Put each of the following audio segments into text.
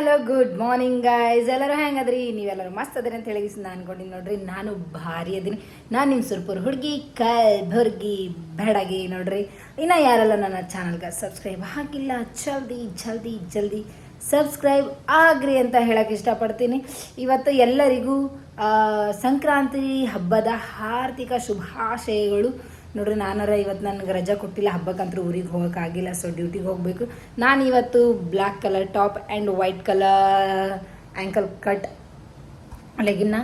Hello good morning guys ಎಲ್ಲರೂ ಹೆಂಗದ್ರಿ? ನೀವೆಲ್ಲರೂ ಮಸ್ತ್ ಅದ್ರಿ ಅಂತ ಹೇಳಿ ನಾನು ಅನ್ಕೊಂಡಿನಿ ನೋಡ್ರಿ. ನಾನು ಭಾರಿ ಅದೀನಿ. ನಾನು ನಿಮ್ಮ ಸುರ್ಪುರ್ ಹುಡುಗಿ ಕಲ್ ಭುರ್ಗಿ ಬೆಡಗಿ ನೋಡ್ರಿ. ಇನ್ನು ಯಾರೆಲ್ಲ ನನ್ನ ಚಾನಲ್ಗೆ ಸಬ್ಸ್ಕ್ರೈಬ್ ಹಾಕಿಲ್ಲ ಜಲ್ದಿ ಜಲ್ದಿ ಜಲ್ದಿ ಸಬ್ಸ್ಕ್ರೈಬ್ ಆಗ್ರಿ ಅಂತ ಹೇಳಕ್ಕೆ ಇಷ್ಟಪಡ್ತೀನಿ. ಇವತ್ತು ಎಲ್ಲರಿಗೂ ಸಂಕ್ರಾಂತಿ ಹಬ್ಬದ ಹಾರ್ದಿಕ ಶುಭಾಶಯಗಳು. ನೋಡ್ರಿ ನಾನಾರ ಇವತ್ತು ನನಗೆ ರಜಾ ಕೊಟ್ಟಿಲ್ಲ ಹಬ್ಬಕ್ಕಂತೂ ಊರಿಗೆ ಹೋಗೋಕ್ಕಾಗಿಲ್ಲ ಸೊ ಡ್ಯೂಟಿಗೆ ಹೋಗಬೇಕು. ನಾನು ಇವತ್ತು black colour top and white colour ankle cut ಲೆಗಿನ್ನ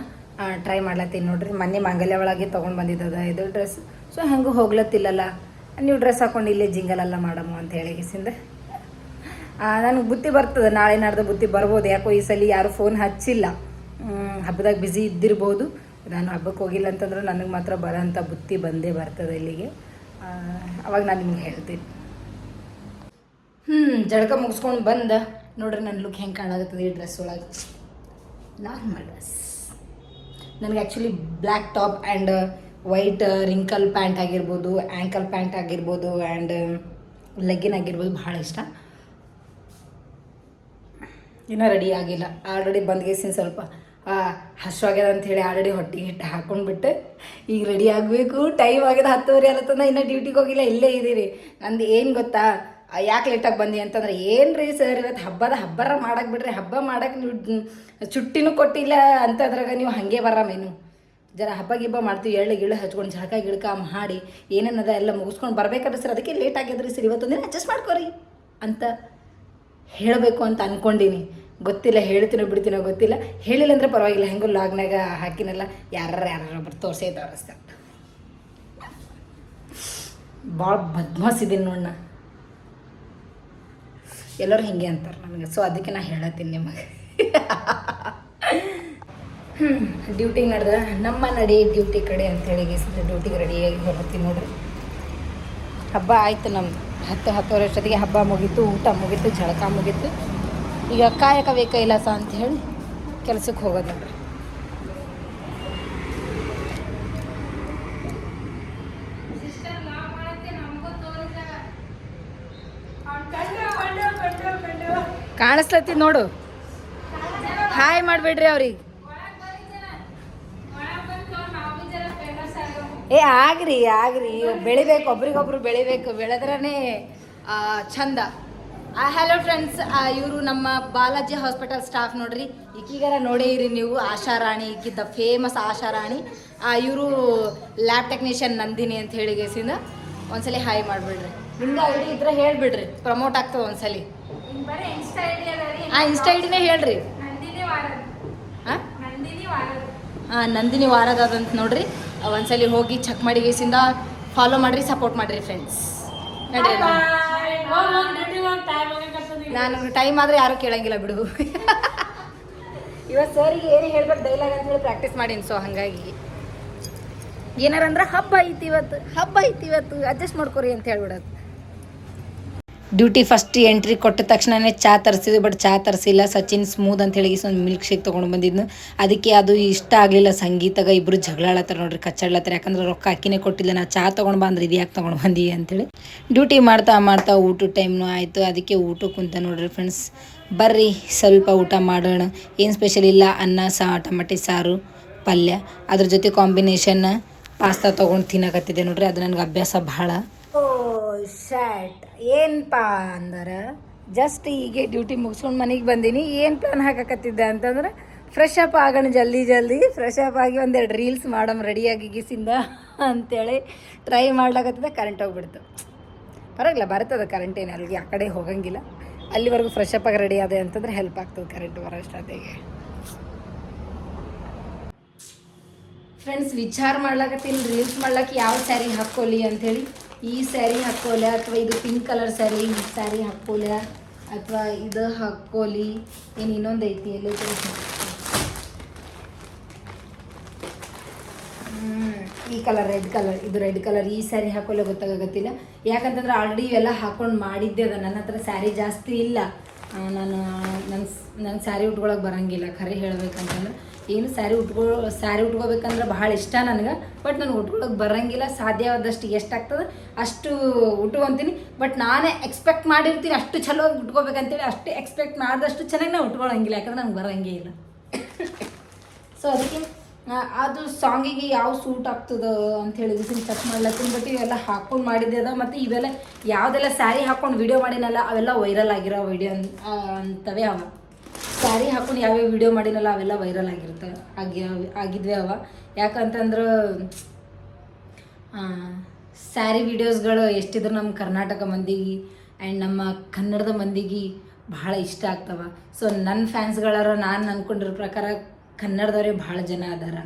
try ಮಾಡ್ಲತ್ತೀನಿ ನೋಡ್ರಿ. ಮೊನ್ನೆ ಮಂಗಲ್ಯ ಒಳಗೆ ತೊಗೊಂಡು ಬಂದಿದ್ದದ ಇದು ಡ್ರೆಸ್ ಸೊ ಹೆಂಗೂ ಹೋಗ್ಲತ್ತಿಲ್ಲಲ್ಲ. ನೀವು ಡ್ರೆಸ್ ಹಾಕೊಂಡು ಇಲ್ಲೇ ಜಿಂಗಲೆಲ್ಲ ಮಾಡಮ್ಮ ಅಂತ ಹೇಳಿ ಕಿಸಿಂದ ನನಗೆ ಬುತ್ತಿ ಬರ್ತದೆ, ನಾಳೆ ನಾಡ್ದು ಬುತ್ತಿ ಬರ್ಬೋದು. ಯಾಕೋ ಈ ಸಲ ಯಾರು ಫೋನ್ ಹಚ್ಚಿಲ್ಲ. ಹಬ್ಬದಾಗ ಬ್ಯುಸಿ ಇದ್ದಿರ್ಬೋದು. ನಾನು ಹಬ್ಬಕ್ಕೆ ಹೋಗಿಲ್ಲ ಅಂತಂದ್ರೆ ನನಗೆ ಮಾತ್ರ ಬರೋಂಥ ಬುತ್ತಿ ಬಂದೇ ಬರ್ತದೆ ಇಲ್ಲಿಗೆ. ಅವಾಗ ನಾನು ನಿಮ್ಗೆ ಹೇಳ್ತೀನಿ. ಹ್ಞೂ ಜಳಕ ಮುಗಿಸ್ಕೊಂಡು ಬಂದ. ನೋಡ್ರಿ ನನ್ನ ಲುಕ್ ಹೆಂಗೆ ಕಾಣಾಗುತ್ತದೆ ಈ ಡ್ರೆಸ್ ಒಳಗೆ. ನಾರ್ಮಲ್ ಡ್ರೆಸ್ ನನಗೆ actually black top and white wrinkle pant ಆಗಿರ್ಬೋದು ಆ್ಯಂಕಲ್ ಪ್ಯಾಂಟ್ ಆಗಿರ್ಬೋದು ಆ್ಯಂಡ್ ಲೆಗ್ಗಿನ್ ಆಗಿರ್ಬೋದು ಭಾಳ ಇಷ್ಟ. ಇನ್ನೂ ರೆಡಿ ಆಗಿಲ್ಲ. ಆಲ್ರೆಡಿ ಬಂದ್ಗೇಸಿನ ಸ್ವಲ್ಪ. ಹಶ್ವಾಗ್ಯದ ಅಂತ ಹೇಳಿ ಆಲ್ರೆಡಿ ಹೊಟ್ಟಿಗೆ ಹಿಟ್ಟು ಹಾಕೊಂಡ್ಬಿಟ್ಟು, ಈಗ ರೆಡಿ ಆಗಬೇಕು ಟೈಮ್ ಆಗ್ಯದ ಹತ್ತುವರೆ ಅಲ್ಲತ್ತಂದ ಇನ್ನೂ ಡ್ಯೂಟಿಗೆ ಹೋಗಿಲ್ಲ, ಇಲ್ಲೇ ಇದ್ದೀರಿ ನಂದು ಏನು ಗೊತ್ತಾ? ಯಾಕೆ ಲೇಟಾಗಿ ಬಂದಿ ಅಂತಂದ್ರೆ ಏನು ರೀ ಸರ್ ಇವತ್ತು ಹಬ್ಬದ ಹಬ್ಬರ ಮಾಡಕ್ಕೆ ಬಿಡ್ರಿ, ಹಬ್ಬ ಮಾಡಕ್ಕೆ ನೀವು ಚುಟ್ಟಿನೂ ಕೊಟ್ಟಿಲ್ಲ ಅಂತದ್ರಾಗ ನೀವು ಹಾಗೆ ಬರ ಮೇನು ಜರ ಹಬ್ಬ ಗಿಬ್ಬ ಮಾಡ್ತೀವಿ, ಎಳ್ಳು ಗಿಳ್ಳು ಹಚ್ಕೊಂಡು, ಜಳಕ ಗಿಳಕ ಮಾಡಿ, ಏನೇನದ ಎಲ್ಲ ಮುಗಿಸ್ಕೊಂಡು ಬರ್ಬೇಕಾದ್ರೆ ಸರ್ ಅದಕ್ಕೆ ಲೇಟ್ ಆಗ್ಯದ್ರಿ ಸರ್ ಇವತ್ತೊಂದಿನ ಅಡ್ಜಸ್ಟ್ ಮಾಡ್ಕೋರಿ ಅಂತ ಹೇಳಬೇಕು ಅಂತ ಅನ್ಕೊಂಡೀನಿ. ಗೊತ್ತಿಲ್ಲ, ಹೇಳ್ತೀನೋ ಬಿಡ್ತೀನೋ ಗೊತ್ತಿಲ್ಲ. ಹೇಳಿಲ್ಲ ಅಂದ್ರೆ ಪರವಾಗಿಲ್ಲ, ಹೆಂಗೂ ಲಾಗ್ನಾಗ ಹಾಕಿನಲ್ಲ. ಯಾರು ಯಾರು ಒಬ್ರು ತೋರಿಸೇ ತೋರಿಸ್ತಾರೆ ಭಾಳ ಬದ್ಮಾಸ್ ಇದೀನಿ ನೋಡಣ್ಣ ಎಲ್ಲರೂ ಹಿಂಗೆ ಅಂತಾರೆ ನನಗೆ. ಸೊ ಅದಕ್ಕೆ ನಾ ಹೇಳತ್ತೀನಿ ನಿಮಗೆ. ಡ್ಯೂಟಿಗೆ ನಡೆದ. ನಮ್ಮ ನಡಿ ಡ್ಯೂಟಿ ಕಡೆ ಅಂತೇಳಿ ಡ್ಯೂಟಿಗೆ ರೆಡಿಯಾಗಿ ಹೋಗ್ತೀನಿ ನೋಡ್ರಿ. ಹಬ್ಬ ಆಯ್ತು ನಮ್ದು. ಹತ್ತು ಹತ್ತುವರೆ ಅಷ್ಟೊತ್ತಿಗೆ ಹಬ್ಬ ಮುಗೀತು, ಊಟ ಮುಗೀತು, ಜಳಕ ಮುಗೀತು. ಈಗ ಕಾಯಕ ಕೈಲಾಸ ಅಂತ ಹೇಳಿ ಕೆಲಸಕ್ಕೆ ಹೋಗೋದು ನೋಡ್ರಿ. ಕಾಣಿಸ್ಲತ್ತಿ ನೋಡು. ಹಾಯ್ ಮಾಡ್ಬೇಡ್ರಿ ಅವ್ರಿಗೆ. ಏ, ಆಗ್ರಿ ಆಗ್ರಿ. ಬೆಳಿಬೇಕು, ಒಬ್ರಿಗೊಬ್ರು ಬೆಳಿಬೇಕು. ಬೆಳೆದ್ರೇ ಚಂದ ಹಲೋ ಫ್ರೆಂಡ್ಸ್ ಇವರು ನಮ್ಮ ಬಾಲಾಜಿ ಹಾಸ್ಪಿಟಲ್ ಸ್ಟಾಫ್ ನೋಡ್ರಿ. ಈಗೀಗಾರ ನೋಡೇ ಇರಿ ನೀವು ಆಶಾರಾಣಿ ಈಗಿದ್ದ ಫೇಮಸ್ ಆಶಾರಾಣಿ ಇವರು ಲ್ಯಾಬ್ ಟೆಕ್ನಿಷಿಯನ್ ನಂದಿನಿ ಅಂತ ಹೇಳಿ ಗೇಸಿಂದ ಒಂದ್ಸಲಿ ಹಾಯ್ ಮಾಡ್ಬಿಡ್ರಿ. ನಿಮ್ದು ಐಡಿ ಇದ್ರೆ ಹೇಳ್ಬಿಡ್ರಿ. ಪ್ರಮೋಟ್ ಆಗ್ತದೆ ಒಂದ್ಸಲಿ. ಹಾಂ ಇನ್ಸ್ಟಾ ಐಡಿನೇ ಹೇಳ್ರಿ. ಹಾಂ ನಂದಿನಿ ವಾರದ. ಅದಂತ ನೋಡ್ರಿ. ಒಂದ್ಸಲಿ ಹೋಗಿ ಚೆಕ್ ಮಾಡಿ ಗೇಸಿಂದ. ಫಾಲೋ ಮಾಡ್ರಿ ಸಪೋರ್ಟ್ ಮಾಡ್ರಿ ಫ್ರೆಂಡ್ಸ್ ನಡಿ ನಾನು ಟೈಮ್ ಆದ್ರೆ ಯಾರು ಕೇಳಂಗಿಲ್ಲ ಬಿಡು. ಇವತ್ತು ಸರಿಗೆ ಏನು ಹೇಳ್ಬೇಕು ಡೈಲಾಗ್ ಅಂತ ಹೇಳಿ ಪ್ರಾಕ್ಟೀಸ್ ಮಾಡೀನಿ ಸೊ ಹಾಗಾಗಿ. ಏನಾರಂದ್ರೆ ಹಬ್ಬ ಐತಿ ಇವತ್ತು, ಹಬ್ಬ ಐತಿ ಇವತ್ತು ಅಡ್ಜಸ್ಟ್ ಮಾಡ್ಕೊರಿ ಅಂತ ಹೇಳ್ಬಿಡೋದು. ಡ್ಯೂಟಿ ಫಸ್ಟ್ ಎಂಟ್ರಿ ಕೊಟ್ಟ ತಕ್ಷಣನೇ ಚಾ ತರಿಸಿದ್ವಿ ಬಟ್ ಚಾ ತರಿಸಿಲ್ಲ. ಸಚಿನ್ ಸ್ಮೂತ್ ಅಂತ ಹೇಳಿ ಒಂದು ಮಿಲ್ಕ್ ಶೇಕ್ ತೊಗೊಂಡು ಬಂದಿದ್ನು. ಅದಕ್ಕೆ ಅದು ಇಷ್ಟ ಆಗಲಿಲ್ಲ. ಸಂಗೀತಗ ಇಬ್ಬರು ಜಗಳಾಳತ್ತಾರೆ ನೋಡ್ರಿ, ಕಚ್ಚಾಡ್ಲತ್ತಾರ. ಯಾಕಂದ್ರೆ ರೊಕ್ಕ ಅಕ್ಕಿನೇ ಕೊಟ್ಟಿಲ್ಲ. ನಾ ಚಾ ತೊಗೊಂಡು ಬಂದ್ರೆ ಇದು ಯಾಕೆ ತೊಗೊಂಡು ಬಂದಿ ಅಂತೇಳಿ ಡ್ಯೂಟಿ ಮಾಡ್ತಾ ಮಾಡ್ತಾ ಊಟ ಟೈಮ್ನು ಆಯಿತು. ಅದಕ್ಕೆ ಊಟ ಕುಂತ ನೋಡ್ರಿ ಫ್ರೆಂಡ್ಸ್ ಬರ್ರಿ, ಸ್ವಲ್ಪ ಊಟ ಮಾಡೋಣ. ಏನು ಸ್ಪೆಷಲ್ ಇಲ್ಲ? ಅನ್ನ, ಸಾ, ಟಮಟೆ, ಸಾರು, ಪಲ್ಯ. ಅದ್ರ ಜೊತೆ ಕಾಂಬಿನೇಷನ್ ಪಾಸ್ತಾ ತೊಗೊಂಡು ತಿನ್ನಕತ್ತಿದ್ದೆ ನೋಡ್ರಿ. ಅದು ನನಗೆ ಅಭ್ಯಾಸ ಭಾಳ. ಶರ್ಟ್ ಏನಪ್ಪ ಅಂದ್ರೆ ಜಸ್ಟ್ ಹೀಗೆ ಡ್ಯೂಟಿ ಮುಗಿಸ್ಕೊಂಡು ಮನೆಗೆ ಬಂದೀನಿ. ಏನು ಪ್ಲಾನ್ ಹಾಕಕತ್ತಿದ್ದೆ ಅಂತಂದ್ರೆ ಫ್ರೆಶ್ ಅಪ್ ಆಗೋಣ ಜಲ್ದಿ ಜಲ್ದಿ. ಫ್ರೆಶ್ ಅಪ್ ಆಗಿ ಒಂದೆರಡು ರೀಲ್ಸ್ ಮಾಡಮ್ ರೆಡಿಯಾಗಿ ಗೀಸಿಂದ ಅಂತೇಳಿ ಟ್ರೈ ಮಾಡ್ಲಾಕತ್ತಿದ್ದೆ. ಕರೆಂಟ್ ಹೋಗ್ಬಿಡ್ತು. ಪರವಾಗಿಲ್ಲ, ಬರ್ತದೆ ಕರೆಂಟ್ ಏನು ಅಲ್ಲಿಗೆ ಆ ಕಡೆ ಹೋಗಂಗಿಲ್ಲ. ಅಲ್ಲಿವರೆಗೂ ಫ್ರೆಶ್ ಅಪ್ ಆಗಿ ರೆಡಿ ಆದೆ ಅಂತಂದ್ರೆ ಹೆಲ್ಪ್ ಆಗ್ತದೆ ಕರೆಂಟ್ ಬರೋ ಅಷ್ಟೊತ್ತಿಗೆ. ಫ್ರೆಂಡ್ಸ್ ವಿಚಾರ ಮಾಡ್ಲಾಕತ್ತೀನಿ ರೀಲ್ಸ್ ಮಾಡ್ಲಾಕೆ ಯಾವ ಸ್ಯಾರಿ ಹಾಕೊಳ್ಳಿ ಅಂಥೇಳಿ ಈ ಸ್ಯಾರಿ ಹಾಕೋಲೆ ಅಥವಾ ಇದು ಪಿಂಕ್ ಕಲರ್ ಸ್ಯಾರಿ ಈ ಸ್ಯಾರಿ ಹಾಕೋಲೆ ಅಥವಾ ಇದು ಹಾಕೋಲಿ ಏನು ಇನ್ನೊಂದು ಐತಿ ಎಲ್ಲಿ ಈ ಕಲರ್ ರೆಡ್ ಕಲರ್ ಇದು ರೆಡ್ ಕಲರ್ ಈ ಸ್ಯಾರಿ ಹಾಕೋಲೆ ಗೊತ್ತಾಗತ್ತಿಲ್ಲ ಯಾಕಂತಂದ್ರೆ ಆಲ್ರೆಡಿ ಇವೆಲ್ಲ ಹಾಕೊಂಡು ಮಾಡಿದ್ದೆ ಅದ. ನನ್ನ ಹತ್ರ ಸ್ಯಾರಿ ಜಾಸ್ತಿ ಇಲ್ಲ. ನಾನು ನನ್ನ ನಂಗೆ ಸ್ಯಾರಿ ಉಟ್ಕೊಳಕ್ಕೆ ಬರಂಗಿಲ್ಲ, ಖರೆ ಹೇಳ್ಬೇಕಂತಂದ್ರೆ. ಏನು ಸ್ಯಾರಿ ಉಟ್ಕೊ, ಸ್ಯಾರಿ ಉಟ್ಕೋಬೇಕಂದ್ರೆ ಭಾಳ ಇಷ್ಟ ನನಗೆ, ಬಟ್ ನನಗೆ ಉಟ್ಕೊಳಕ್ಕೆ ಬರಂಗಿಲ್ಲ ಸಾಧ್ಯವಾದಷ್ಟು ಎಷ್ಟಾಗ್ತದೆ ಅಷ್ಟು ಉಟ್ಕೊತೀನಿ. ಬಟ್ ನಾನೇ ಎಕ್ಸ್ಪೆಕ್ಟ್ ಮಾಡಿರ್ತೀನಿ ಅಷ್ಟು ಚಲೋ ಉಟ್ಕೋಬೇಕಂತೇಳಿ, ಅಷ್ಟು ಎಕ್ಸ್ಪೆಕ್ಟ್ ಮಾಡಿದಷ್ಟು ಚೆನ್ನಾಗಿ ನಾನು ಉಟ್ಕೊಳ್ಳೋಂಗಿಲ್ಲ ಯಾಕಂದ್ರೆ ನಂಗೆ ಬರಂಗೇ ಇಲ್ಲ. ಸೊ ಅದಕ್ಕೆ ಅದು ಸಾಂಗಿಗೆ ಯಾವ ಸೂಟ್ ಆಗ್ತದ ಅಂತ ಹೇಳಿದ್ರು ಸಿಂಗ್ ಚೆಕ್ ಮಾಡ್ಲತ್ತೀನಿ ಬಟ್ ಇವೆಲ್ಲ ಹಾಕೊಂಡು ಮಾಡಿದ್ದೆ ಅದ, ಮತ್ತು ಇವೆಲ್ಲ ಯಾವುದೆಲ್ಲ ಸ್ಯಾರಿ ಹಾಕೊಂಡು ವಿಡಿಯೋ ಮಾಡಿನಲ್ಲ, ಅವೆಲ್ಲ ವೈರಲ್ ಆಗಿರೋ ವಿಡಿಯೋ ಅಂತವೇ ಅವ. ಸ್ಯಾರಿ ಹಾಕೊಂಡು ಯಾವ್ಯಾವ ವಿಡಿಯೋ ಮಾಡಿನಲ್ಲ ಅವೆಲ್ಲ ವೈರಲ್ ಆಗಿರುತ್ತೆ. ಆಗಿ ಆಗಿದ್ವಿ ಅವ. ಯಾಕಂತಂದ್ರೆ ಸ್ಯಾರಿ ವಿಡಿಯೋಸ್ಗಳು ಎಷ್ಟಿದ್ರು ನಮ್ಮ ಕರ್ನಾಟಕ ಮಂದಿಗೆ ಆ್ಯಂಡ್ ನಮ್ಮ ಕನ್ನಡದ ಮಂದಿಗೆ ಭಾಳ ಇಷ್ಟ ಆಗ್ತವ. ಸೊ ನನ್ನ ಫ್ಯಾನ್ಸ್ಗಳಾರ ನಾನು ಅಂದ್ಕೊಂಡಿರೋ ಪ್ರಕಾರ ಕನ್ನಡದವರೇ ಭಾಳ ಜನ ಅದಾರ.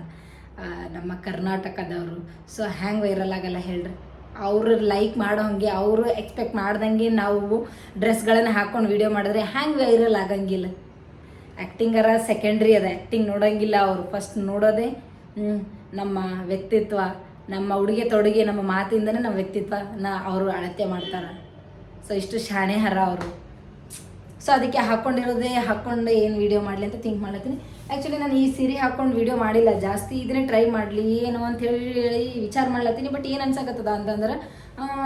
ನಮ್ಮ ಕರ್ನಾಟಕದವರು. ಸೊ ಹ್ಯಾಂಗೆ ವೈರಲ್ ಆಗಲ್ಲ ಹೇಳ್ರಿ. ಅವರು ಲೈಕ್ ಮಾಡೋ ಹಾಗೆ, ಅವರು ಎಕ್ಸ್ಪೆಕ್ಟ್ ಮಾಡ್ದಂಗೆ ನಾವು ಡ್ರೆಸ್ಗಳನ್ನು ಹಾಕ್ಕೊಂಡು ವಿಡಿಯೋ ಮಾಡಿದ್ರೆ ಹ್ಯಾಂಗೆ ವೈರಲ್ ಆಗಂಗಿಲ್ಲ. ಆ್ಯಕ್ಟಿಂಗರ ಸೆಕೆಂಡ್ರಿ ಅದ. ಆ್ಯಕ್ಟಿಂಗ್ ನೋಡೋಂಗಿಲ್ಲ ಅವರು. ಫಸ್ಟ್ ನೋಡೋದೇ ನಮ್ಮ ವ್ಯಕ್ತಿತ್ವ. ನಮ್ಮ ಉಡುಗೆ ತೊಡುಗೆ, ನಮ್ಮ ಮಾತಿಂದನೇ ನಮ್ಮ ವ್ಯಕ್ತಿತ್ವನ ಅವರು ಅಳತೆ ಮಾಡ್ತಾರೆ. ಸೊ ಇಷ್ಟು ಶಾಣೆ ಹರ ಅವರು. ಸೊ ಅದಕ್ಕೆ ಹಾಕ್ಕೊಂಡಿರೋದೇ ಹಾಕ್ಕೊಂಡು ಏನು ವೀಡಿಯೋ ಮಾಡಲಿ ಅಂತ ಥಿಂಕ್ ಮಾಡ್ಲತ್ತೀನಿ. ಆ್ಯಕ್ಚುಲಿ ನಾನು ಈ ಸೀರೆ ಹಾಕ್ಕೊಂಡು ವೀಡಿಯೋ ಮಾಡಿಲ್ಲ. ಜಾಸ್ತಿ ಇದನ್ನೇ ಟ್ರೈ ಮಾಡಲಿ, ಏನು ಅಂತ ಹೇಳಿ ವಿಚಾರ ಮಾಡ್ಲತ್ತೀನಿ. ಬಟ್ ಏನು ಅನ್ಸಕತ್ತದ ಅಂತಂದ್ರೆ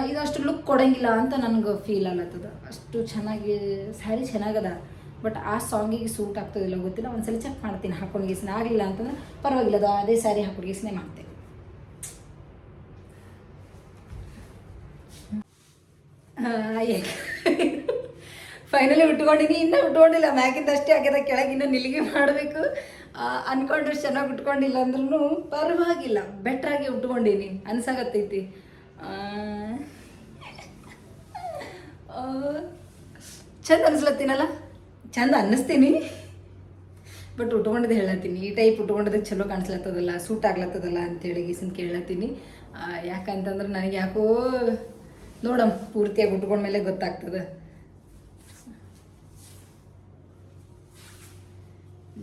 ಇದು ಅಷ್ಟು ಲುಕ್ ಕೊಡಂಗಿಲ್ಲ ಅಂತ ನನಗೆ ಫೀಲ್ ಆಗ್ಲತ್ತದ. ಅಷ್ಟು ಚೆನ್ನಾಗಿ ಸ್ಯಾರಿ ಚೆನ್ನಾಗದ. ಬಟ್ ಆ ಸಾಂಗಿಗೆ ಸೂಟ್ ಆಗ್ತದಿಲ್ಲ ಗೊತ್ತಿಲ್ಲ. ಒಂದ್ಸಲ ಚೆಕ್ ಮಾಡ್ತೀನಿ ಹಾಕೊಂಡು ಗೀಸನ ಆಗಲಿಲ್ಲ ಅಂತಂದ್ರೆ ಪರವಾಗಿಲ್ಲ, ಅದು ಅದೇ ಸ್ಯಾರಿ ಹಾಕೊಂಡು ಗೀಸನೆ ಮಾಡ್ತೇನೆ. ಫೈನಲಿ ಉಟ್ಕೊಂಡಿನಿ ಇನ್ನೂ ಉಟ್ಕೊಂಡಿಲ್ಲ. ಮ್ಯಾಗಿಂದ ಅಷ್ಟೇ ಆಗ್ಯದ. ಕೆಳಗಿನ ನಿಲಿಗೆ ಮಾಡಬೇಕು. ಅನ್ಕೊಂಡ್ರೆ ಚೆನ್ನಾಗಿ ಉಟ್ಕೊಂಡಿಲ್ಲ ಅಂದ್ರೂ ಪರವಾಗಿಲ್ಲ. ಬೆಟ್ರಾಗಿ ಉಟ್ಕೊಂಡೀನಿ ಅನ್ಸಾಗತ್ತೈತಿ. ಚಂದ ಅನ್ಸ್ಲತ್ತೀನಲ್ಲ? ಚಂದ ಅನ್ನಿಸ್ತೀನಿ. ಬಟ್ ಉಟ್ಕೊಂಡದ ಹೇಳತ್ತೀನಿ. ಈ ಟೈಪ್ ಉಟ್ಕೊಂಡದ ಚಲೋ ಕಾಣಿಸ್ಲತ್ತದಲ್ಲ ಸೂಟ್ ಆಗ್ಲತ್ತದಲ್ಲ ಅಂತೇಳಿ ಗೀಸನ್ ಕೇಳತ್ತೀನಿ. ಯಾಕಂತಂದ್ರೆ ನನಗೆ ಯಾಕೋ, ನೋಡಮ್, ಪೂರ್ತಿಯಾಗಿ ಉಟ್ಕೊಂಡ್ಮೇಲೆ ಗೊತ್ತಾಗ್ತದೆ.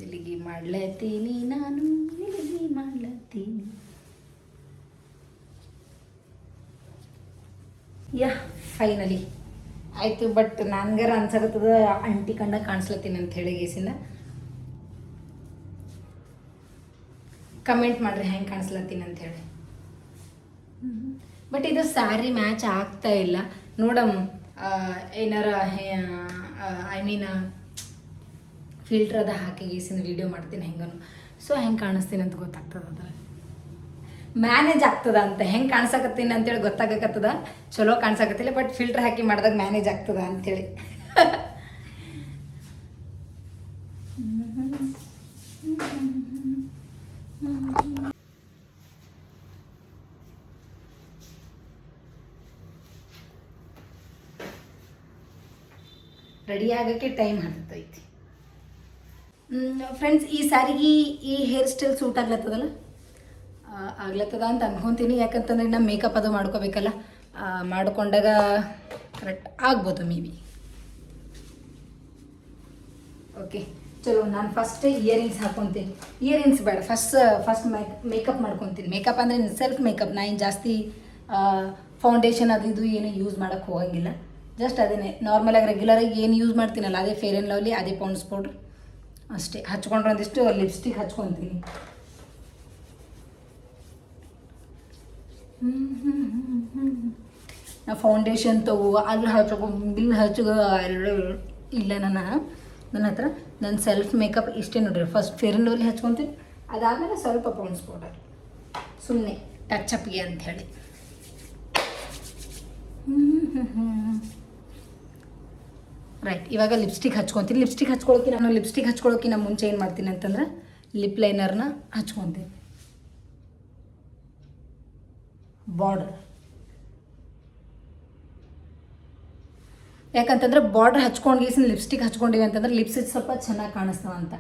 ನಿಲಿಗಿ ಮಾಡ್ಲತ್ತೀನಿ ನಾನು, ನಿಲಿಗಿ ಮಾಡ್ಲತ್ತೀನಿ. ಯಾ ಫೈನಲಿ ಆಯಿತು ಬಟ್ ನನ್ಗಾರ ಅನ್ಸಕತ್ತದ ಅಂಟಿ ಕಂಡ ಕಾಣಿಸ್ಲತ್ತೀನಿ ಅಂತ ಹೇಳಿ ಗೇಸಿನ ಕಮೆಂಟ್ ಮಾಡ್ರಿ, ಹೆಂಗೆ ಕಾಣಿಸ್ಲತ್ತೀನಿ ಅಂತ ಹೇಳಿ. ಬಟ್ ಇದು ಸ್ಯಾರಿ ಮ್ಯಾಚ್ ಆಗ್ತಾ ಇಲ್ಲ. ನೋಡಮ್ ಏನಾರ ಐ ಮೀನ್ ಫಿಲ್ಟರ್ ಅದ ಹಾಕಿ ಗೇಸಿನ ವಿಡಿಯೋ ಮಾಡ್ತೀನಿ ಹೆಂಗನು. ಸೊ ಹೆಂಗೆ ಕಾಣಿಸ್ತೀನಿ ಅಂತ ಗೊತ್ತಾಗ್ತದ ಅದ್ರ ಮ್ಯಾನೇಜ್ ಆಗ್ತದ ಅಂತ. ಹೆಂಗೆ ಕಾಣಿಸಕತ್ತೀನಿ ಅಂತೇಳಿ ಗೊತ್ತಾಗಕತ್ತದ. ಚಲೋ ಕಾಣಿಸಕತ್ತಿಲ್ಲ ಬಟ್ ಫಿಲ್ಟರ್ ಹಾಕಿ ಮಾಡಿದಾಗ ಮ್ಯಾನೇಜ್ ಆಗ್ತದ ಅಂತೇಳಿ. ರೆಡಿ ಆಗಕ್ಕೆ ಟೈಮ್ ಹತ್ತೈತಿ. ಫ್ರೆಂಡ್ಸ್ ಈ ಸಾರಿಗೆ, ಈ ಹೇರ್ ಸ್ಟೈಲ್ ಸೂಟ್ ಆಗ್ಲತ್ತದಲ್ಲ? ಆಗ್ಲತ್ತದ ಅಂತ ಅನ್ಕೊಂತೀನಿ. ಯಾಕಂತಂದ್ರೆ ನಮ್ಮ ಮೇಕಪ್ ಅದು ಮಾಡ್ಕೋಬೇಕಲ್ಲ. ಮಾಡ್ಕೊಂಡಾಗ ಕರೆಕ್ಟ್ ಆಗ್ಬೋದು ಮೇ ಬಿ ಓಕೆ ಚಲೋ, ನಾನು ಫಸ್ಟ್ ಇಯರಿಂಗ್ಸ್ ಹಾಕ್ಕೊತೀನಿ ಇಯರಿಂಗ್ಸ್ ಬೇಡ ಫಸ್ಟ್ ಫಸ್ಟ್ ಮೇಕಪ್ ಮಾಡ್ಕೊತೀನಿ. ಮೇಕಪ್ ಅಂದರೆ ಸೆಲ್ಫ್ ಮೇಕಪ್ ನಾ ಏನು ಜಾಸ್ತಿ ಫೌಂಡೇಶನ್ ಅದು ಇದು ಏನು ಯೂಸ್ ಮಾಡೋಕ್ಕೆ ಹೋಗಂಗಿಲ್ಲ. ಜಸ್ಟ್ ಅದೇನೆ ನಾರ್ಮಲಾಗಿ ರೆಗ್ಯುಲರಾಗಿ ಏನು ಯೂಸ್ ಮಾಡ್ತೀನಲ್ಲ, ಅದೇ ಫೇರ್ ಆ್ಯಂಡ್ ಲವ್ಲಿ ಅದೇ ಪೌಂಡ್ಸ್ ಪೌಡ್ರ್ ಅಷ್ಟೇ, ಹಚ್ಕೊಂಡ್ರೆ ಒಂದಿಷ್ಟು ಲಿಪ್ಸ್ಟಿಕ್ ಹಚ್ಕೊತೀನಿ. ನಾ ಫೌಂಡೇಶನ್ ತಗೋ ಅಲ್ಲಿ ಹಚ್ಕೊ ಬಿಲ್ ಹಚ್ಚೋ ಇಲ್ಲ ನನ್ನ ನನ್ನ ಹತ್ರ. ನನ್ನ ಸೆಲ್ಫ್ ಮೇಕಪ್ ಇಷ್ಟೇ ನೋಡ್ರಿ ಫಸ್ಟ್ ಫೇರ್ ಆ್ಯಂಡ್ ಲವ್ಲಿ ಹಚ್ಕೊತೀನಿ. ಅದಾದಮೇಲೆ ಸ್ವಲ್ಪ ಪೌಂಡ್ಸ್ ಪೌಡರ್ ಸುಮ್ಮನೆ ಟಚ್ ಅಪ್ಗೆ ಅಂಥೇಳಿ ರೈಟ್ ಇವಾಗ ಲಿಪ್ಸ್ಟಿಕ್ ಹಚ್ಕೊತೀನಿ. ಲಿಪ್ಸ್ಟಿಕ್ ಹಚ್ಕೊಳಕ್ಕೆ ನಾನು ಲಿಪ್ಸ್ಟಿಕ್ ಹಚ್ಕೊಳಕ್ಕಿಂತ ಮುಂಚೆ ಏನು ಮಾಡ್ತೀನಿ ಅಂತಂದ್ರೆ ಲಿಪ್ ಲೈನರ್ನ ಹಚ್ಕೊತೀನಿ. ಬಾರ್ಡರ್ ಯಾಕಂತಂದ್ರೆ ಬಾರ್ಡರ್ ಹಚ್ಕೊಂಡು ಗೀಸಿನ ಲಿಪ್ಸ್ಟಿಕ್ ಹಚ್ಕೊಂಡಿವಿ ಅಂತಂದ್ರೆ ಲಿಪ್ಸ್ ಸ್ವಲ್ಪ ಚೆನ್ನಾಗಿ ಕಾಣಿಸ್ತಾವ ಅಂತ.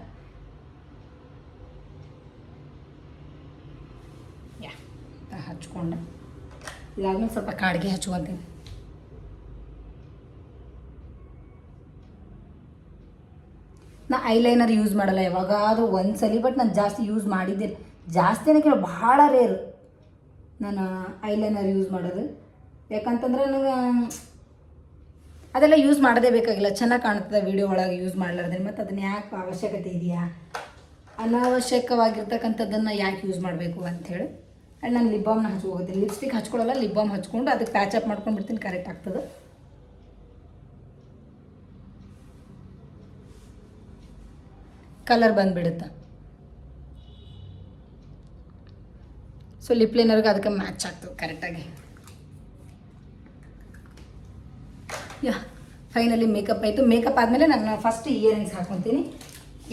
ಯಾ ಹಚ್ಕೊಂಡೆ. ಇದಾದ್ಮೇಲೆ ಸ್ವಲ್ಪ ಕಾಡಿಗೆ ಹಚ್ಕೊತೀನಿ. ನಾ ಐಲೈನರ್ ಯೂಸ್ ಮಾಡಲ್ಲ ಯಾವಾಗಾದ್ರೂ ಒಂದ್ಸಲಿ ಬಟ್ ನಾನು ಜಾಸ್ತಿ ಯೂಸ್ ಮಾಡಿದ್ದಿಲ್ಲ. ಜಾಸ್ತಿ ಅನ್ನೋಕ್ಕಿಂತ ಭಾಳ ರೇರು ನಾನು ಐಲೈನರ್ ಯೂಸ್ ಮಾಡೋದು. ಯಾಕಂತಂದ್ರೆ ನನಗೆ ಅದೆಲ್ಲ ಯೂಸ್ ಮಾಡೋದೇ ಬೇಕಾಗಿಲ್ಲ. ಚೆನ್ನಾಗಿ ಕಾಣ್ತದೆ ವೀಡಿಯೋ ಒಳಗೆ ಯೂಸ್ ಮಾಡ್ಲಾರ್ದೆ. ಮತ್ತು ಅದನ್ನ ಯಾಕೆ ಅವಶ್ಯಕತೆ ಇದೆಯಾ? ಅನಾವಶ್ಯಕವಾಗಿರ್ತಕ್ಕಂಥದ್ದನ್ನು ಯಾಕೆ ಯೂಸ್ ಮಾಡಬೇಕು ಅಂಥೇಳಿ ಆ್ಯಂಡ್ ನಾನು ಲಿಪ್ ಬಾಮ್ನ ಹಚ್ಕೋತೀನಿ ಲಿಪ್ಸ್ಟಿಕ್ ಹಚ್ಕೊಳ್ಳಲ್ಲ ಲಿಪ್ ಬಾಮ್ ಹಚ್ಕೊಂಡು ಅದಕ್ಕೆ ಪ್ಯಾಚ್ ಅಪ್ ಮಾಡ್ಕೊಂಡು ಕರೆಕ್ಟ್ ಆಗ್ತದೆ. ಕಲರ್ ಬಂದುಬಿಡುತ್ತೆ. ಸೊ ಲಿಪ್ ಲೈನರ್ಗೆ ಅದಕ್ಕೆ ಮ್ಯಾಚ್ ಆಗ್ತದೆ ಕರೆಕ್ಟಾಗಿ ಯಾ ಫೈನಲಿ ಮೇಕಪ್ ಆಯಿತು. ಮೇಕಪ್ ಆದಮೇಲೆ ನಾನು ಫಸ್ಟ್ ಇಯರಿಂಗ್ಸ್ ಹಾಕ್ಕೊತೀನಿ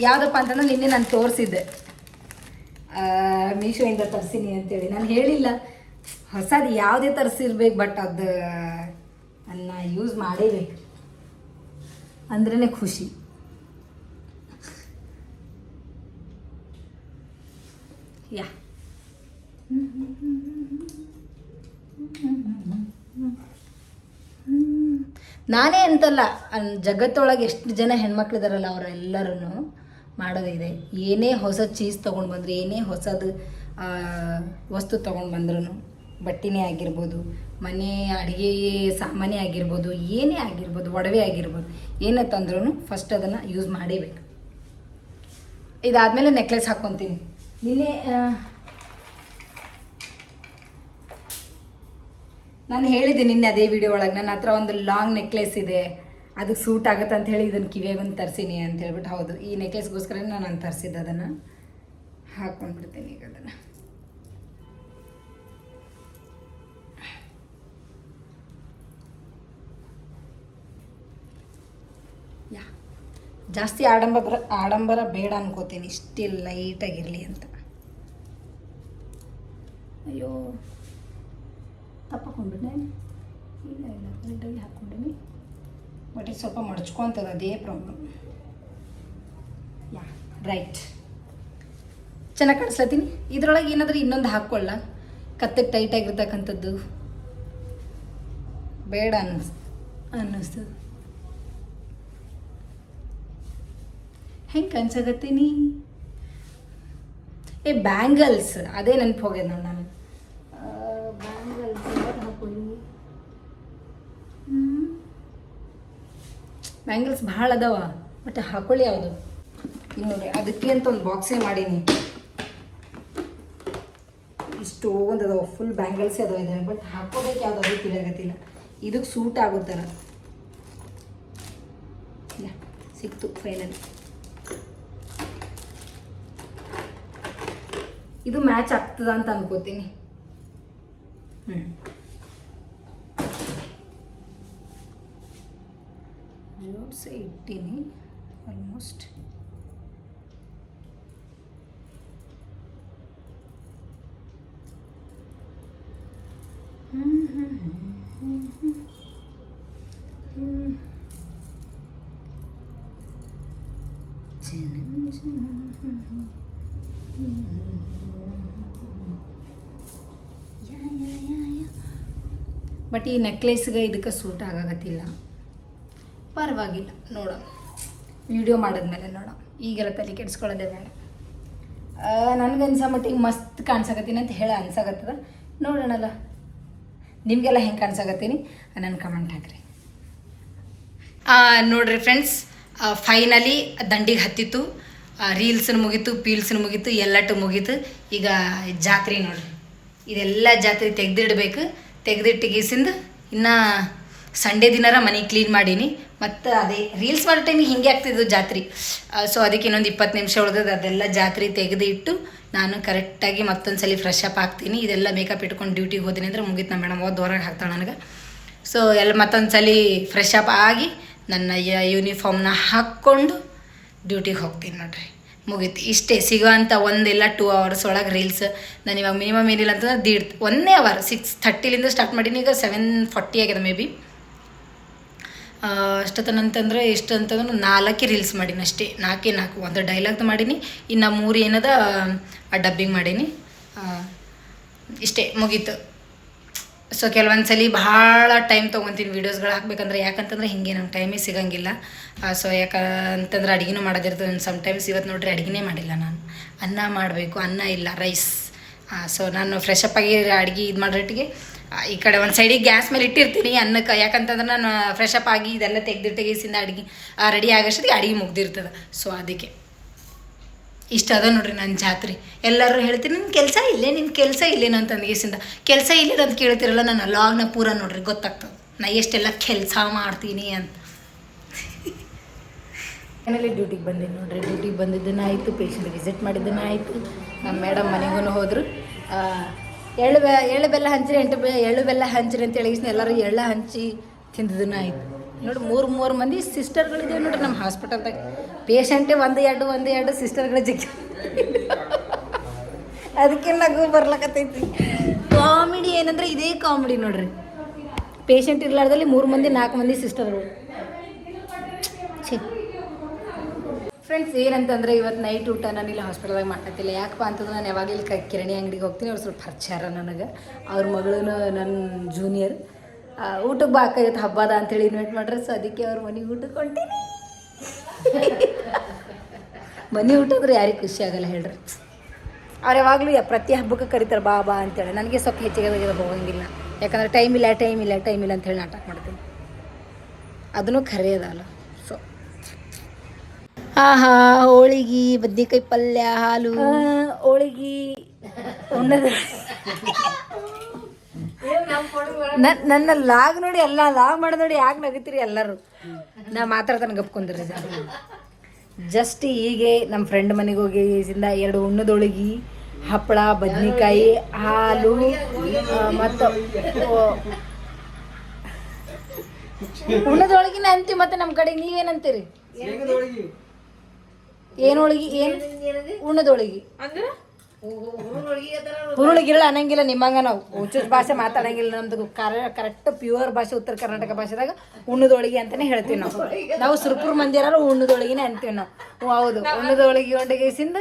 ಯಾವುದಪ್ಪ ಅಂತಂದ್ರೆ ನಿನ್ನೆ ನಾನು ತೋರಿಸಿದ್ದೆ. ಮೀಶೋಯಿಂದ ತರಿಸಿನಿ ಅಂತೇಳಿ. ನಾನು ಹೇಳಿಲ್ಲ, ಹೊಸದು ಯಾವುದೇ ತರಿಸಿರ್ಬೇಕು ಬಟ್ ಅದು ಅನ್ನ ಯೂಸ್ ಮಾಡೇಬೇಕು. ಅಂದ್ರೇ ಖುಷಿ. ಯಾ ನಾನೇ ಅಂತಲ್ಲ ಜಗತ್ತೊಳಗೆ ಎಷ್ಟು ಜನ ಹೆಣ್ಮಕ್ಳಿದಾರಲ್ಲ ಅವರೆಲ್ಲರೂ ಮಾಡೋದಿದೆ ಏನೇ ಹೊಸ ಚೀಸ್ ತೊಗೊಂಡು ಬಂದರೆ, ಏನೇ ಹೊಸದು ವಸ್ತು ತೊಗೊಂಡು ಬಂದ್ರೂ ಬಟ್ಟಿನೇ ಆಗಿರ್ಬೋದು, ಮನೆ ಅಡುಗೆ ಸಾಮಾನೇ ಆಗಿರ್ಬೋದು, ಏನೇ ಆಗಿರ್ಬೋದು, ಒಡವೆ ಆಗಿರ್ಬೋದು, ಏನೇ ತಂದ್ರೂ ಫಸ್ಟ್ ಅದನ್ನು ಯೂಸ್ ಮಾಡೇಬೇಕು ಇದಾದಮೇಲೆ ನೆಕ್ಲೆಸ್ ಹಾಕ್ಕೊತೀನಿ ನಿನ್ನೆ ನಾನು ಹೇಳಿದ್ದೆ ನಿನ್ನೆ ಅದೇ ವಿಡಿಯೋ ಒಳಗೆ, ನನ್ನ ಹತ್ರ ಒಂದು ಲಾಂಗ್ ನೆಕ್ಲೆಸ್ ಇದೆ. ಅದಕ್ಕೆ ಸೂಟ್ ಆಗುತ್ತೆ ಅಂತ ಹೇಳಿ ಇದನ್ನು ಕಿವಿಯಾಗ ಒಂದು ತರಿಸೀನಿ ಅಂತ ಹೇಳ್ಬಿಟ್ಟು, ಹೌದು, ಈ ನೆಕ್ಲೆಸ್ಗೋಸ್ಕರ ನಾನು ನಾನು ತರಿಸಿದ್ದೆ. ಅದನ್ನು ಹಾಕ್ಕೊಂಡ್ಬಿಡ್ತೀನಿ ಈಗ ಅದನ್ನು. ಯಾ, ಜಾಸ್ತಿ ಆಡಂಬರ ಆಡಂಬರ ಬೇಡ ಅನ್ಕೋತೀನಿ. ಇಷ್ಟೇ ಲೈಟಾಗಿರಲಿ ಅಂತ. ಅಯ್ಯೋ. ತಪ್ಪಕೊಂಡ್ಬಿಟ್ಟೆ ಇಲ್ಲ ಇಲ್ಲ ಕರೆಕ್ಟಾಗಿ ಹಾಕ್ಕೊಂಡೀನಿ ಬಟ್ ಸ್ವಲ್ಪ ಮಡ್ಚ್ಕೊತದ, ಅದೇ ಪ್ರಾಬ್ಲಮ್ ಯಾ ರೈಟ್ ಚೆನ್ನಾಗಿ ಕಾಣಿಸ್ಲತ್ತೀನಿ ಇದ್ರೊಳಗೆ ಏನಾದರೂ ಇನ್ನೊಂದು ಹಾಕ್ಕೊಳ್ಳ? ಕತ್ತೆ ಟೈಟ್ ಆಗಿರ್ತಕ್ಕಂಥದ್ದು. ಬೇಡ ಅನ್ನಿಸ್ ಅನ್ನಿಸ್ತು. ಹೆಂಗೆ ಕನ್ಸಾಗತ್ತೀನಿ ಏ, ಬ್ಯಾಂಗಲ್ಸ್. ಅದೇ ನೆನಪು ಹೋಗ್ಯದ ನಾನು ಬ್ಯಾಂಗಲ್ಸ್ ಯಾವ್ದು ಹಾಕೊಳ್ಳಿ ಬ್ಯಾಂಗಲ್ಸ್ ಭಾಳ ಅದಾವ. ಬಟ್ ಹಾಕೊಳ್ಳಿ ಯಾವುದು? ಇನ್ನು ಅದಕ್ಕೆ ಅಂತ ಒಂದು ಬಾಕ್ಸೇ ಮಾಡೀನಿ. ಇಷ್ಟೊಂದು ಅದಾವ ಫುಲ್ ಬ್ಯಾಂಗಲ್ಸೇ ಅದಾವ ಇದೆ ಬಟ್ ಹಾಕೋಬೇಕು ಯಾವ್ದು ಅದು ತಿಳಿಯಾಗತ್ತಿಲ್ಲ ಇದಕ್ಕೆ ಸೂಟ್ ಆಗೋ ಥರ ಇಲ್ಲ, ಸಿಕ್ತು ಫೈನಲ್ ಇದು ಮ್ಯಾಚ್ ಆಗ್ತದ ಅಂತ ಅನ್ಕೋತೀನಿ. ಹ್ಞೂ ಜೋಡಿಸಿ ಇಟ್ಟೀನಿ ಆಲ್ಮೋಸ್ಟ್. ಬಟ್ ಈ ನೆಕ್ಲೆಸ್ಗೆ ಇದಕ್ಕೆ ಸೂಟ್ ಆಗಾಗತ್ತಿಲ್ಲ ಪರವಾಗಿಲ್ಲ, ನೋಡೋಣ. ವಿಡಿಯೋ ಮಾಡಿದ್ಮೇಲೆ ನೋಡೋಣ. ಈಗೆಲ್ಲ ತಲೆ ಕೆಡಿಸ್ಕೊಳ್ಳೋದೇ ಬೇಡ. ನನಗನ್ಸೋ ಮಟ್ಟಿಗೆ ಮಸ್ತ್ ಕಾಣ್ಸಕತ್ತೀನಿ ಅಂತ ಹೇಳ ಅನ್ಸಕತ್ತದ. ನೋಡೋಣಲ್ಲ. ನಿಮಗೆಲ್ಲ ಹೆಂಗೆ ಕಾಣ್ಸಕತ್ತೀನಿ? ನನ್ನ ಕಮೆಂಟ್ ಹಾಕ್ರಿ. ನೋಡ್ರಿ ಫ್ರೆಂಡ್ಸ್ ಫೈನಲಿ ದಂಡಿಗೆ ಹತ್ತಿತ್ತು. ರೀಲ್ಸ್ನ ಮುಗೀತು ಪೀಲ್ಸ್ನ ಮುಗೀತು ಎಲ್ಲಟು ಮುಗೀತು. ಈಗ ಜಾತ್ರೆ ನೋಡ್ರಿ. ಇದೆಲ್ಲ ಜಾತ್ರೆ ತೆಗೆದಿಡ್ಬೇಕು. ತೆಗೆದಿಟ್ಟಿಗೀಸಿಂದ ಇನ್ನು ಸಂಡೇ ದಿನಾರ ಮನೆ ಕ್ಲೀನ್ ಮಾಡೀನಿ. ಮತ್ತು ಅದೇ ರೀಲ್ಸ್ ಮಾಡೋ ಟೈಮಿಗೆ ಹಿಂಗೆ ಆಗ್ತಿದ್ದು ಜಾತ್ರೆ. ಸೊ ಅದಕ್ಕೆ ಇನ್ನೊಂದು ಇಪ್ಪತ್ತು ನಿಮಿಷ ಉಳ್ದದ ಅದೆಲ್ಲ ಜಾತ್ರೆ ತೆಗೆದು ಇಟ್ಟು ನಾನು ಕರೆಕ್ಟಾಗಿ ಮತ್ತೊಂದು ಸಲ ಫ್ರೆಶ್ ಅಪ್ ಆಗ್ತೀನಿ. ಇದೆಲ್ಲ ಮೇಕಪ್ ಇಟ್ಕೊಂಡು ಡ್ಯೂಟಿಗೆ ಹೋದಿನಿ ಅಂದ್ರೆ ಮುಗೀತು ನಮ್ಮ ಮೇಡಮ್ ಓದ್ ಹೊರಗೆ ಹಾಕ್ತಾಳೆ ನನಗೆ. ಸೊ ಎಲ್ಲ ಮತ್ತೊಂದು ಸಲ ಫ್ರೆಶ್ ಅಪ್ ಆಗಿ ನನ್ನ ಯೂನಿಫಾರ್ಮ್ನ ಹಾಕ್ಕೊಂಡು ಡ್ಯೂಟಿಗೆ ಹೋಗ್ತೀನಿ ನೋಡ್ರಿ. ಮುಗೀತು. ಇಷ್ಟೇ ಸಿಗೋವಂಥ ಒಂದಿಲ್ಲ ಟೂ ಅವರ್ಸ್ ಒಳಗೆ ರೀಲ್ಸ್ ನಾನು ಇವಾಗ ಮಿನಿಮಮ್ ಏನಿಲ್ಲ ಅಂತಂದ್ರೆ ದೀಡ್, ಒಂದೇ ಅವರ್ ಸಿಕ್ಸ್ ಥರ್ಟಿಲಿಂದ ಸ್ಟಾರ್ಟ್ ಮಾಡೀನಿ. ಈಗ ಸೆವೆನ್ ಫಾರ್ಟಿ ಆಗಿದೆ ಮೇ ಬಿ ಅಷ್ಟೊತ್ತನಂತಂದ್ರೆ ಎಷ್ಟು ಅಂತಂದ್ರೆ ನಾಲ್ಕೇ ರೀಲ್ಸ್ ಮಾಡೀನಿ ಅಷ್ಟೇ. ನಾಲ್ಕೇ ನಾಲ್ಕು, ಒಂದು ಡೈಲಾಗ್ ಮಾಡೀನಿ. ಇನ್ನು ಮೂರು ಏನದ, ಆ ಡಬ್ಬಿಂಗ್ ಮಾಡೀನಿ. ಇಷ್ಟೇ, ಮುಗೀತು. ಸೊ ಕೆಲವೊಂದು ಸಲ ಭಾಳ ಟೈಮ್ ತೊಗೊತೀನಿ ವೀಡಿಯೋಸ್ಗಳು ಹಾಕ್ಬೇಕಂದ್ರೆ. ಯಾಕಂತಂದ್ರೆ ಹಿಂಗೆ ನಂಗೆ ಟೈಮೇ ಸಿಗಂಗಿಲ್ಲ. ಸೊ ಯಾಕಂತಂದ್ರೆ ಅಡುಗೆನೂ ಮಾಡೋದಿರ್ತದೆ ಸಮ್ ಟೈಮ್ಸ್ ಇವತ್ತು ನೋಡ್ರಿ ಅಡುಗೆನೇ ಮಾಡಿಲ್ಲ ನಾನು. ಅನ್ನ ಮಾಡಬೇಕು, ಅನ್ನ ಇಲ್ಲ ರೈಸ್ ಸೊ ನಾನು ಫ್ರೆಶ್ ಅಪ್ ಆಗಿ ಅಡುಗೆ ಇದು ಮಾಡೋಟ್ಟಿಗೆ ಈ ಕಡೆ ಒಂದು ಸೈಡಿಗೆ ಗ್ಯಾಸ್ ಮೇಲೆ ಇಟ್ಟಿರ್ತೀನಿ ಅನ್ನಕ್ಕೆ ಯಾಕಂತಂದ್ರೆ ನಾನು ಫ್ರೆಶ್ ಅಪ್ ಆಗಿ ಇದೆಲ್ಲ ತೆಗೆದು ತೆಗೆಸಿಂದ ಅಡುಗೆ ರೆಡಿ ಆಗೋಷ್ಟೊತ್ತಿಗೆ ಅಡುಗೆ ಮುಗ್ದಿರ್ತದೆ. ಸೊ ಅದಕ್ಕೆ. ಇಷ್ಟ ಅದ ನೋಡ್ರಿ ನನ್ನ ಜಾತ್ರೆ. ಎಲ್ಲರೂ ಹೇಳ್ತೀನಿ ನಿನ್ನ ಕೆಲಸ ಇಲ್ಲೇ ನಿನ್ನ ಕೆಲಸ ಇಲ್ಲೇನು ಅಂತ ಅಂದ್ಗೇಸಿಂದ ಕೆಲಸ ಇಲ್ಲೇನು ಅಂತ ಕೇಳ್ತಿರಲ್ಲ, ನನ್ನ ಲಾಗ್ನ ಪೂರ ನೋಡ್ರಿ, ಗೊತ್ತಾಗ್ತದೆ. ನಾ ಎಷ್ಟೆಲ್ಲ ಕೆಲಸ ಮಾಡ್ತೀನಿ ಅಂತ. ಮನೇಲಿ ಡ್ಯೂಟಿಗೆ ಬಂದಿದ್ದು ನೋಡ್ರಿ. ಡ್ಯೂಟಿಗೆ ಬಂದಿದ್ದನ್ನ ಆಯಿತು ಪೇಷಂಟ್ ವಿಸಿಟ್ ಮಾಡಿದ್ದನ್ನ ಆಯಿತು. ನಮ್ಮ ಮೇಡಮ್ ಮನೆಗೂ ಹೋದರು. ಎಳ್ಳು ಬೆ, ಎಳ್ಳು ಬೆಲ್ಲ ಹಂಚಿರಿ, ಎಂಟು ಬೆ, ಎಳ್ಳು ಬೆಲ್ಲ ಹಂಚಿರಿ ಅಂತ ಹೇಳಿ ಎಲ್ಲರೂ ಎಳ್ಳು ಹಂಚಿ ತಿಂದಿದ್ದನ್ನ ಆಯ್ತು. ನೋಡಿ, ಮೂರು ಮೂರು ಮಂದಿ ಸಿಸ್ಟರ್ಗಳಿದ್ದೇವೆ ನೋಡ್ರಿ ನಮ್ಮ ಹಾಸ್ಪಿಟಲ್ದಾಗ. ಪೇಷಂಟೇ ಒಂದು ಎರಡು ಒಂದು ಎರಡು ಸಿಸ್ಟರ್ಗಳ ಜಿಕ್ಕ ಅದಕ್ಕೆ ನಗು ಬರ್ಲಕತ್ತೈತಿ. ಕಾಮಿಡಿ ಏನಂದ್ರೆ ಇದೇ ಕಾಮಿಡಿ ನೋಡ್ರಿ. ಪೇಷಂಟ್ ಇರ್ಲಾರ್ದಲ್ಲಿ ಮೂರು ಮಂದಿ, ನಾಲ್ಕು ಮಂದಿ ಸಿಸ್ಟರ್ಗಳು. ಫ್ರೆಂಡ್ಸ್ ಏನಂತಂದ್ರೆ ಇವತ್ತು ನೈಟ್ ಊಟ ನಾನು ಇಲ್ಲಿ ಹಾಸ್ಪಿಟಲ್ದಾಗ ಮಾಡ್ತಿಲ್ಲ ಯಾಕಪ್ಪ ಅಂತಂದ್ರೆ ನಾನು ಯಾವಾಗ ಇಲ್ಲಿ ಕಿರಾಣಿ ಅಂಗಡಿಗೆ ಹೋಗ್ತೀನಿ, ಅವ್ರು ಸ್ವಲ್ಪ ಪರಿಚಯ ನನಗೆ. ಅವ್ರ ಮಗಳು ನನ್ನ ಜೂನಿಯರ್ ಊಟಕ್ಕೆ ಬಾ ಇವತ್ತು ಹಬ್ಬದ ಅಂತೇಳಿ ಇನ್ವೈಟ್ ಮಾಡ್ರೆ ಸೊ ಅದಕ್ಕೆ ಅವ್ರ ಮನೆಗೆ ಊಟಕ್ಕೆ ಹೊಂಟೀನಿ. ಮನೆ ಊಟದ್ರೆ ಯಾರಿಗೆ ಖುಷಿ ಆಗಲ್ಲ ಹೇಳ್ರಿ. ಅವ್ರು ಯಾವಾಗಲೂ ಪ್ರತಿ ಹಬ್ಬಕ್ಕೆ ಕರೀತಾರೆ, ಬಾ ಬಾ ಅಂತೇಳಿ. ನನಗೆ ಸ್ವಲ್ಪ ಹೆಚ್ಚಿಗೆ ಹೋಗಂಗಿಲ್ಲ. ಯಾಕಂದ್ರೆ ಟೈಮ್ ಇಲ್ಲ ಟೈಮ್ ಇಲ್ಲ ಟೈಮ್ ಇಲ್ಲ ಅಂತ ಹೇಳಿ ನಾಟಕ ಮಾಡ್ತೀನಿ. ಅದನ್ನು ಖರೆ ಅದಲ್ಲ ಸೊ ಆಹಾ ಹೋಳಿಗೆ ಬದ್ನಿಕಾಯಿ ಪಲ್ಯ ಹಾಲು. ಹೋಳಿಗೆ. ಉಣ್ಣದ. ನನ್- ನನ್ನ ಲಾಗ್ ನೋಡಿ ಎಲ್ಲ ಲಾಗ್ ಮಾಡೋದು ನೋಡಿ ಯಾಕೆ ನಗೀತೀರಿ ಎಲ್ಲರೂ? ನಾ ಮಾತಾಡ್ತಾನೆ ಗಪ್ಕೊಂಡ್ರಿ ಜಸ್ಟ್ ಹೀಗೆ ನಮ್ಮ ಫ್ರೆಂಡ್ ಮನೆಗೆ ಹೋಗಿ ಎರಡು ಉಣ್ಣದೊಳಗಿ ಹಪ್ಪಳ ಬದ್ನಿಕಾಯಿ ಹಾಲು ಮತ್ತು ಉಣ್ಣದೊಳಗಿನ ಅಂತೀವಿ ಮತ್ತೆ ನಮ್ಮ ಕಡೆ ನೀವೇನಂತೀರಿ? ಏನು? ಏನ್ ಉಣ್ಣದೊಳಗಿ ಹುರುಳಿಗಿರಳ ಅನ್ನಂಗಿಲ್ಲ ನಿಮ್ಮಂಗ ನಾವು. ಉಚ್ಚ ಭಾಷೆ ಮಾತಾಡಂಗಿಲ್ಲ ನಮ್ದು. ಕರೆಕ್ಟ್ ಪ್ಯೂರ್ ಭಾಷೆ ಉತ್ತರ ಕರ್ನಾಟಕ ಭಾಷೆದಾಗ ಉಣ್ಣದೊಳಗಿ ಅಂತಾನೆ ಹೇಳ್ತೀವಿ ನಾವು. ನಾವು ಸುರ್ಪುರ್ ಮಂದಿರಾರು ಉಣ್ಣದೊಳಗಿನೇ ಅಂತೀವಿ ನಾವು. ಹೌದು. ಉಣ್ಣದೊಳಗಿ ಹೊಂಡಿಗೆಸಿಂದ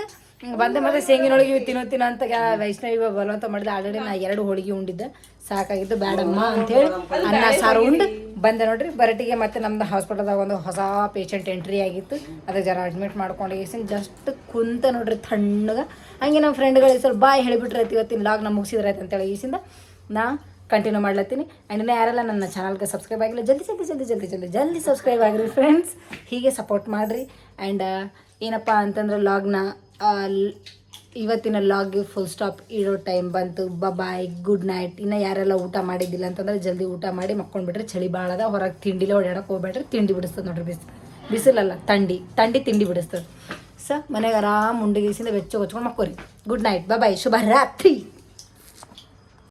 ಬಂದೆ ಮತ್ತೆ ಶೇಂಗಿನೊಳಗೆ ತಿನ್ನೋ ತಿನ್ನೋ ಅಂತ ವೈಷ್ಣವಿ ಬಲವಂತ ಮಾಡಿದ. ಆಲ್ರೆಡಿ ನಾ ಎರಡು ಹೋಳಿಗೆ ಉಂಡಿದ್ದೆ. ಸಾಕಾಗಿದ್ದು ಬೇಡಮ್ಮ ಅಂತೇಳಿ ಅನ್ನ, ಸಾರು ಉಂಡು. ಬಂದೆ ನೋಡ್ರಿ, ಬರಟಿಗೆ ಮತ್ತೆ ನಮ್ದು ಹಾಸ್ಪಿಟಲ್ದಾಗ ಒಂದು ಹೊಸ ಪೇಷಂಟ್ ಎಂಟ್ರಿ ಆಗಿತ್ತು. ಅದಕ್ಕೆ ಜರ ಅಡ್ಮಿಟ್ ಮಾಡ್ಕೊಂಡು. ಜಸ್ಟ್ ಕುಂತ ನೋಡ್ರಿ ತಣ್ಣಗ. ಹಂಗೆ ನಮ್ಮ ಫ್ರೆಂಡ್ಗಳಿಗೆ ಸ್ವಲ್ಪ ಬಾಯ್ ಹೇಳಿಬಿಟ್ರೆ ಇವತ್ತಿನ ಲಾಗ್ ನಾ ಮುಗಿಸಿದ್ರಾಯ್ತು ಅಂತೇಳಿ ಈಸಿಂದ ನಾ ಕಂಟಿನ್ಯೂ ಮಾಡ್ಲತ್ತೀನಿ. ಆ್ಯಂಡ್ ಇನ್ನೂ ಯಾರೆಲ್ಲ ನನ್ನ ಚಾನಲ್ಗೆ ಸಬ್ಸ್ಕ್ರೈಬ್ ಆಗಿಲ್ಲ, ಜಲ್ದಿ ಜಲ್ದಿ ಜಲ್ದಿ ಜಲ್ದಿ ಜಲ್ದಿ ಜಲ್ದಿ ಸಬ್ಸ್ಕ್ರೈಬ್ ಆಗಿರಿ ಫ್ರೆಂಡ್ಸ್ ಹೀಗೆ ಸಪೋರ್ಟ್ ಮಾಡಿರಿ. ಆ್ಯಂಡ್ ಏನಪ್ಪ ಅಂತಂದ್ರೆ ಲಾಗ್ನ ಇವತ್ತಿನ ಲಾಗ್ಗೆ ಫುಲ್ ಸ್ಟಾಪ್ ಇಡೋ ಟೈಮ್ ಬಂತು. ಬಾಯ್ ಗುಡ್ ನೈಟ್ ಇನ್ನು ಯಾರೆಲ್ಲ ಊಟ ಮಾಡಿದ್ದಿಲ್ಲ ಅಂತಂದ್ರೆ ಜಲ್ದಿ ಊಟ ಮಾಡಿ ಮಕ್ಕೊಂಡ್ಬಿಟ್ರೆ ಚಳಿ ಭಾಳ ಅದ. ಹೊರಗೆ ತಿಂಡಿಲೇ ಓಡಾಡಕ್ಕೆ ಹೋಗ್ಬೇಡ್ರಿ, ತಿಂಡಿ ಬಿಡಿಸ್ತದೆ ನೋಡ್ರಿ ಬಿಸಿ, ಬಿಸಿಲಲ್ಲ ತಂಡಿ ತಂಡಿ ತಿಂಡಿ ಬಿಡಿಸ್ತದೆ. ಸ ಮನೆಗೆ ಆರಾಮ್ ಉಂಡಿಗಿಸಿಂದ ಬೆಚ್ಚ ಹೊಚ್ಕೊಂಡು ಮಕ್ಕೋರಿ. ಗುಡ್ ನೈಟ್ ಬಾಯ್ ಶುಭ ರಾತ್ರಿ